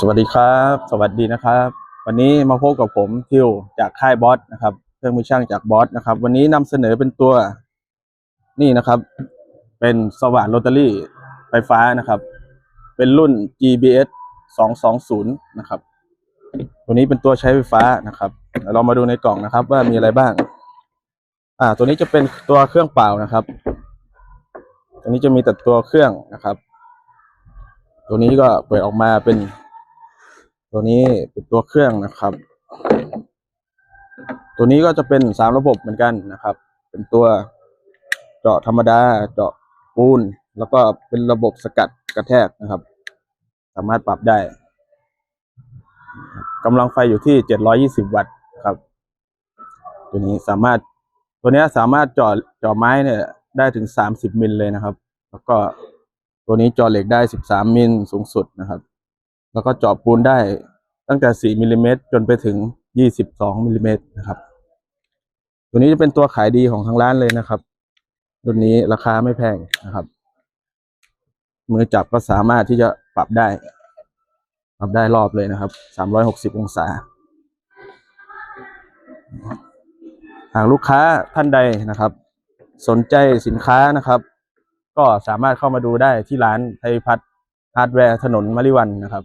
สวัสดีครับ สวัสดีนะครับ วันนี้มาพบกับผมทิวจากค่ายบอสนะครับเครื่องมือช่างจากบอสนะครับ วันนี้นำเสนอเป็นตัวนี่นะครับ เป็นสว่านโรตารี่ไฟฟ้านะครับ เป็นรุ่น GBS 220นะครับ ตัวนี้เป็นตัวใช้ไฟฟ้านะครับเดี๋ยวเรามาดูในกล่องนะครับ ว่ามีอะไรบ้าง อ่า ตัวนี้จะเป็นตัวเครื่องเปล่านะครับ ตัวนี้จะมีแต่ตัวเครื่องนะครับ ตัวนี้ก็เปิดออกมาเป็น ตัวนี้เป็นตัวเครื่องนะครับ ตัวนี้ก็จะเป็นสามระบบเหมือนกันนะครับ เป็นตัวเจาะธรรมดา เจาะปูน แล้วก็เป็นระบบสกัดกระแทกนะครับ สามารถปรับได้กำลังไฟอยู่ที่เจ็ดร้อยี่สิบวัตต์ครับ ตัวนี้สามารถ ตัวนี้สามารถเจาะเจาะไม้เนี่ยได้ถึงสามสิบมิลเลยนะครับ แล้วก็ตัวนี้เจาะเหล็กได้สิบสามมิลสูงสุดนะครับ แล้วก็เจาะปูนได้ตั้งแต่ 4มิลลิเมตรจนไปถึง 22มิลลิเมตรนะครับ ตัวนี้จะเป็นตัวขายดีของทางร้านเลยนะครับ รุ่นนี้ราคาไม่แพงนะครับ มือจับก็สามารถที่จะปรับได้ ปรับได้รอบเลยนะครับ 360 องศา หากลูกค้าท่านใดนะครับ สนใจสินค้านะครับ ก็สามารถเข้ามาดูได้ที่ร้านไทยพัฒน์ฮาร์ดแวร์ถนนมะลิวันนะครับ